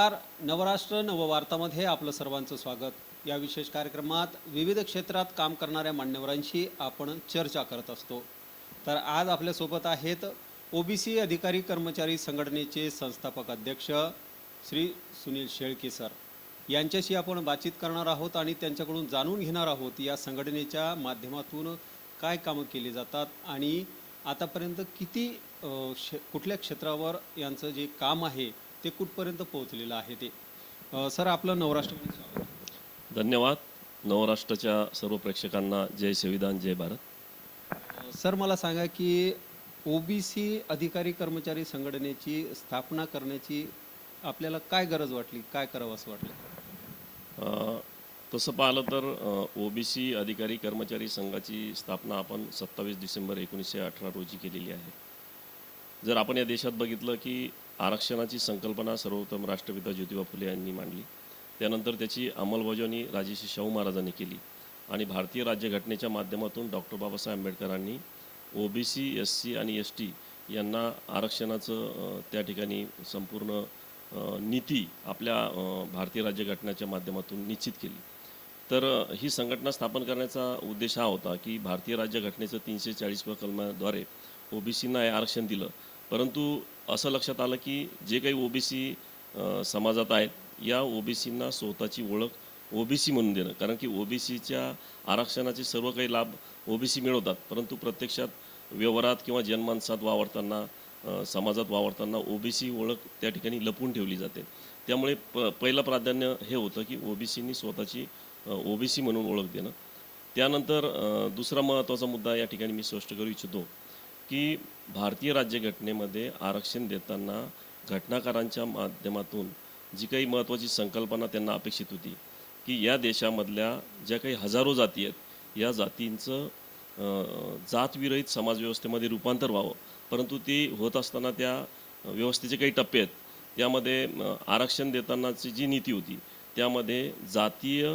नमस्कार. नवराष्ट्र नववार्तामध्ये आपलं सर्वांचं स्वागत. या विशेष कार्यक्रमात विविध क्षेत्रात काम करणाऱ्या मान्यवरांशी आपण चर्चा करत असतो. तर आज आपल्यासोबत आहेत ओबीसी अधिकारी कर्मचारी संघटनेचे संस्थापक अध्यक्ष श्री सुनील शेळके सर. यांच्याशी आपण बातचीत करणार आहोत आणि त्यांच्याकडून जाणून घेणार आहोत या संघटनेच्या माध्यमातून काय कामं केली जातात आणि आतापर्यंत किती क्षे कुठल्या क्षेत्रावर यांचं जे काम आहे ते कुठपर्यंत पोहोचलेलं आहे ते. अ, सर आपलं नवराष्ट्रमध्ये स्वागत. धन्यवाद. नवराष्ट्राच्या सर्व प्रेक्षकांना जय संविधान जय भारत. अ, सर मला सांगा की ओबीसी अधिकारी कर्मचारी संघटनेची स्थापना करण्याची आपल्याला काय गरज वाटली काय करावं असं वाटलं? अ, तसं पाहिलं तर ओबीसी अधिकारी कर्मचारी संघाची स्थापना आपण सत्तावीस डिसेंबर एकोणीसशे अठरा रोजी केलेली आहे. जर आपण या देशात बघितलं की आरक्षणाची संकल्पना सर्वोत्तम राष्ट्रपिता ज्योतिबा फुले यांनी मांडली. त्यानंतर त्याची अंमलबजावणी राजेश्री शाहू महाराजांनी केली आणि भारतीय राज्यघटनेच्या माध्यमातून डॉक्टर बाबासाहेब आंबेडकरांनी O B C S C आणि एस टी यांना आरक्षणाचं त्या ठिकाणी संपूर्ण नीती आपल्या भारतीय राज्यघटनेच्या माध्यमातून निश्चित केली. तर ही संघटना स्थापन करण्याचा उद्देश हा होता की भारतीय राज्यघटनेचं तीनशे चाळीसव्या कलमाद्वारे ओबीसींना हे आरक्षण दिलं. परंतु असं लक्षात आलं की जे काही ओबीसी समाजात आहेत या ओबीसींना स्वतःची ओळख ओबीसी म्हणून देणं. कारण की ओबीसीच्या आरक्षणाचे सर्व काही लाभ ओबीसी मिळवतात. परंतु प्रत्यक्षात व्यवहारात किंवा जनमानसात वावरताना समाजात वावरताना ओबीसी ओळख त्या ठिकाणी लपवून ठेवली जाते. त्यामुळे प पहिलं प्राधान्य हे होतं की ओबीसींनी स्वतःची ओबीसी म्हणून ओळख देणं. त्यानंतर दुसरा महत्त्वाचा मुद्दा या ठिकाणी मी स्पष्ट करू इच्छितो. की भारतीय राज्यघटनेमध्ये आरक्षण देताना घटनाकारांच्या माध्यमातून जी काही महत्त्वाची संकल्पना त्यांना अपेक्षित होती की या देशामधल्या ज्या काही हजारो जाती आहेत या जातींचं जातविरहित समाजव्यवस्थेमध्ये रूपांतर व्हावं. परंतु ती होत असताना त्या व्यवस्थेचे काही टप्पे आहेत. त्यामध्ये आरक्षण देतानाची जी नीती होती त्यामध्ये जातीय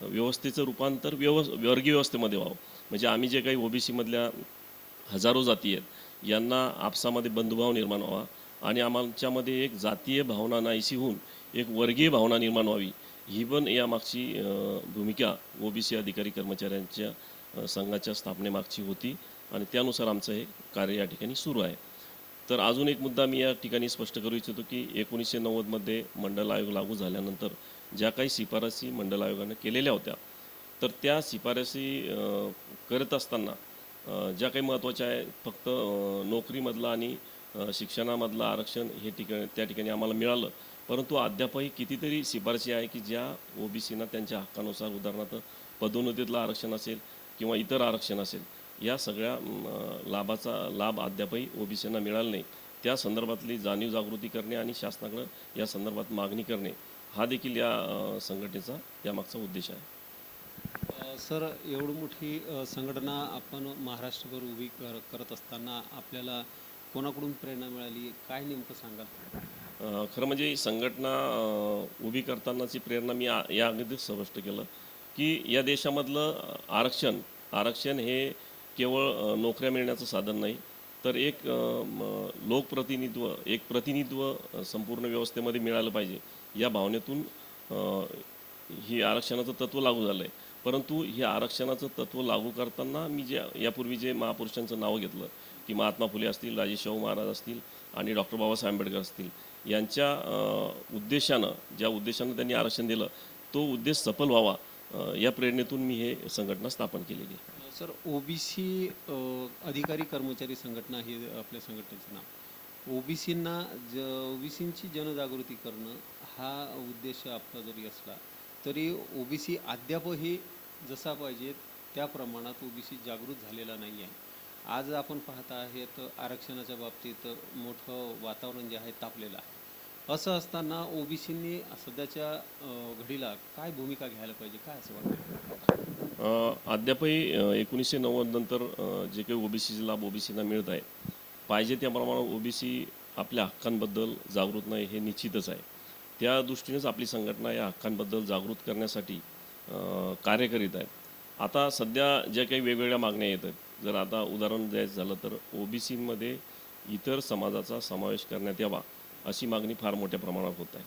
व्यवस्थेचं रूपांतर व्यव वर्गीय व्यवस्थेमध्ये व्हावं. म्हणजे आम्ही जे काही ओबीसीमधल्या हजारो जाती आहेत. यांना आपसामध्ये बंधुभाव निर्माण व्हावा आणि आमच्यामध्ये एक जातीय भावना नाहीशी होऊन एक वर्गीय भावना निर्माण व्हावी. ही पण यामागची ओ भूमिका ओबीसी अधिकारी कर्मचाऱ्यांच्या संघाच्या स्थापनेमागची होती आणि त्यानुसार आमचं हे कार्य या ठिकाणी सुरू आहे. तर अजून एक मुद्दा मी या ठिकाणी स्पष्ट करू इच्छितो की एकोणीसशे नव्वदमध्ये मंडल आयोग लागू झाल्यानंतर ज्या काही शिफारसी मंडल आयोगानं केलेल्या होत्या तर त्या शिफारसी करत असताना ज्या काही महत्त्वाच्या आहे फक्त नोकरीमधलं आणि शिक्षणामधलं आरक्षण हे ठिकाणी त्या ठिकाणी आम्हाला मिळालं. परंतु अद्यापही कितीतरी शिफारशी आहे की ज्या ओबीसीना त्यांच्या हक्कानुसार उदाहरणार्थ पदोन्नतीतलं आरक्षण असेल किंवा इतर आरक्षण असेल या सगळ्या लाभाचा लाभ अद्यापही ओबीसींना मिळाला नाही. त्या संदर्भातली जाणीव जागृती करणे आणि शासनाकडं या संदर्भात मागणी करणे हा देखील या संघटनेचा यामागचा उद्देश आहे. सर एवढी मोठी संघटना आपण महाराष्ट्रभर उभी कर करत असताना आपल्याला कोणाकडून प्रेरणा मिळाली? काय नेमकं सांगाल? खरं म्हणजे ही संघटना उभी करतानाची प्रेरणा मी या अगदीच स्पष्ट केलं की या देशामधलं आरक्षण आरक्षण हे केवळ नोकऱ्या मिळण्याचं साधन नाही तर एक लोकप्रतिनिधित्व एक प्रतिनिधित्व संपूर्ण व्यवस्थेमध्ये मिळालं पाहिजे. या भावनेतून ही आरक्षणाचं तत्त्व लागू झालं आहे परंतु हे आरक्षणाचं तत्त्व लागू करताना मी जे यापूर्वी जे महापुरुषांचं नाव घेतलं की महात्मा फुले असतील राजेशाहू महाराज असतील आणि डॉक्टर बाबासाहेब आंबेडकर असतील यांच्या उद्देशानं ज्या उद्देशानं त्यांनी आरक्षण दिलं तो उद्देश सफल व्हावा या प्रेरणेतून मी हे संघटना स्थापन केलेली आहे. सर ओबीसी अधिकारी कर्मचारी संघटना हे आपल्या संघटनेचं नाव. ओबीसींना ज ओबीसींची जनजागृती करणं हा उद्देश आपला जरी असला तरी ओबीसी अद्यापही जसा पाहिजे त्या प्रमाणात ओबीसी जागृत झालेला नाही आहे आज आपण पाहत आहेत आरक्षणाच्या बाबतीत मोठं वातावरण जे आहे तापलेलं आहे. असं असताना ओबीसींनी सध्याच्या घडीला काय भूमिका घ्यायला पाहिजे? काय असं वाटतं? अद्यापही एकोणीसशे नव्वद नंतर जे काही ओबीसीचे लाभ ओबीसीना मिळत आहे पाहिजे त्या प्रमाणात ओबीसी आपल्या हक्कांबद्दल जागृत नाही हे निश्चितच आहे. त्या दृष्टीनेच आपली संघटना या हक्कांबद्दल जागृत करण्यासाठी कार्य करीत आहे आता सध्या ज्या काही वेगवेगळ्या मागण्या येत आहेत जर आता उदाहरण द्यायचं झालं तर ओबीसीमध्ये इतर समाजाचा समावेश करण्यात यावा अशी मागणी फार मोठ्या प्रमाणात होत आहे.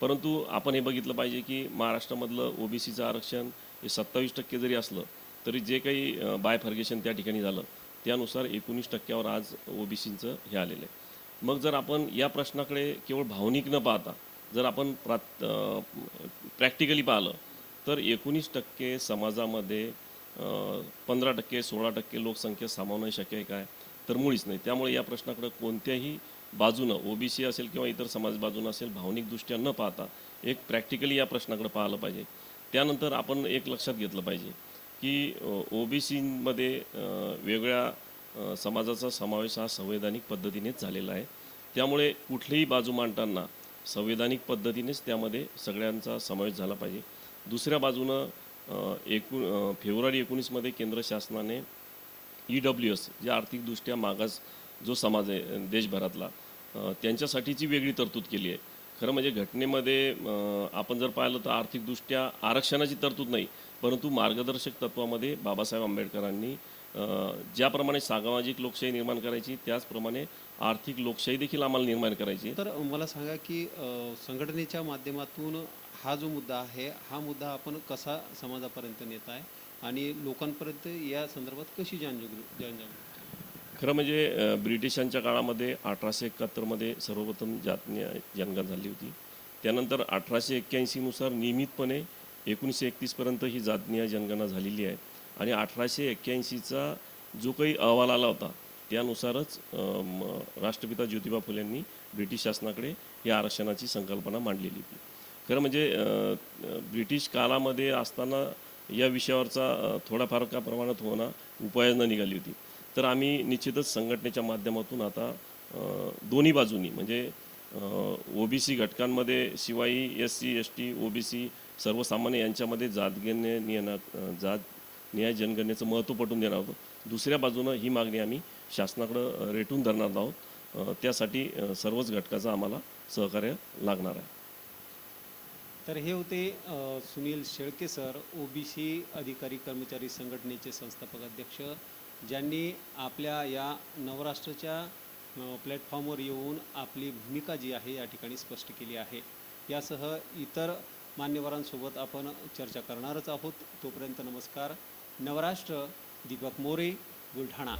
परंतु आपण हे बघितलं पाहिजे की महाराष्ट्रामधलं ओबीसीचं आरक्षण हे सत्तावीस टक्के जरी असलं तरी जे काही बायफर्गेशन त्या ठिकाणी झालं त्यानुसार एकोणीस टक्क्यावर आज ओबीसीचं हे आलेलं आहे. मग जर आपण या प्रश्नाकडे केवळ भावनिक न पाहता जर आपण प्रात प्रॅक्टिकली पाहिलं तर एकोणीस टक्के समाजामध्ये पंधरा टक्के सोळा टक्के लोकसंख्या सामावणं शक्य आहे काय? तर मुळीच नाही. त्यामुळे या प्रश्नाकडे कोणत्याही बाजूनं ओबीसी असेल किंवा इतर समाज बाजूनं असेल भावनिकदृष्ट्या न पाहता एक प्रॅक्टिकली या प्रश्नाकडे पाहिलं पाहिजे. त्यानंतर आपण एक लक्षात घेतलं पाहिजे की ओबीसीमध्ये वेगळ्या समाजाचा समावेश हा संवैधानिक पद्धतीनेच झालेला आहे. त्यामुळे कुठलीही बाजू मांडताना संवैधानिक पद्धतीनेच त्यामध्ये सगळ्यांचा समावेश झाला पाहिजे. दुसऱ्या बाजूनं एकूण फेब्रुवारी एकोणीसमध्ये केंद्र शासनाने ई डब्ल्यू एस जे आर्थिकदृष्ट्या मागास जो समाज आहे देशभरातला त्यांच्यासाठीची वेगळी तरतूद केली आहे. खरं म्हणजे घटनेमध्ये आपण जर पाहिलं तर आर्थिकदृष्ट्या आरक्षणाची तरतूद नाही परंतु मार्गदर्शक तत्वामध्ये बाबासाहेब आंबेडकरांनी ज्याप्रमाणे सामाजिक लोकशाही निर्माण करायची त्याचप्रमाणे आर्थिक लोकशाही देखील आम्हाला निर्माण करायची. तर मला सांगा की संघटनेच्या माध्यमातून हा जो मुद्दा आहे हा मुद्दा आपण कसा समाजापर्यंत नेत आहे आणि लोकांपर्यंत या संदर्भात कशी जनजागृती जनजागृती खरं म्हणजे ब्रिटिशांच्या काळामध्ये अठराशे एकाहत्तरमध्ये सर्वप्रथम जातनीय जनगणना झाली होती. त्यानंतर अठराशे एक्क्याऐंशीनुसार नियमितपणे एकोणीसशे एकतीसपर्यंत ही जातनीय जनगणना झालेली आहे. आणि अठराशे एक्क्याऐंशीचा जो काही अहवाल आला होता त्यानुसारच राष्ट्रपिता ज्योतिबा फुलेंनी ब्रिटिश शासनाकडे या आरक्षणाची संकल्पना मांडलेली होती. खरं म्हणजे ब्रिटिश काळामध्ये असताना या विषयावरचा थोडाफार का प्रमाणात होणं उपाययोजना निघाली होती. तर आम्ही निश्चितच संघटनेच्या माध्यमातून आता दोन्ही बाजूनी म्हणजे ओबीसी घटकांमध्ये शिवाय S C S T O B C सर्वसामान्य यांच्यामध्ये जातगेने नियना जात न्याय जनगणनेचं महत्त्व पटवून देणार आहोत. दुसऱ्या बाजूनं ही मागणी आम्ही शासनाकडं रेटून धरणार आहोत. त्यासाठी सर्वच घटकाचं आम्हाला सहकार्य लागणार आहे. तर हे होते सुनील शेळके सर ओबीसी अधिकारी कर्मचारी संघटनेचे संस्थापक अध्यक्ष ज्यांनी आपल्या या नवराष्ट्राच्या प्लॅटफॉर्मवर येऊन आपली भूमिका जी आहे या ठिकाणी स्पष्ट केली आहे. यासह इतर मान्यवरांसोबत आपण चर्चा करणारच आहोत. तोपर्यंत नमस्कार. नवराष्ट्र दीपक मोरे बुलढाणा.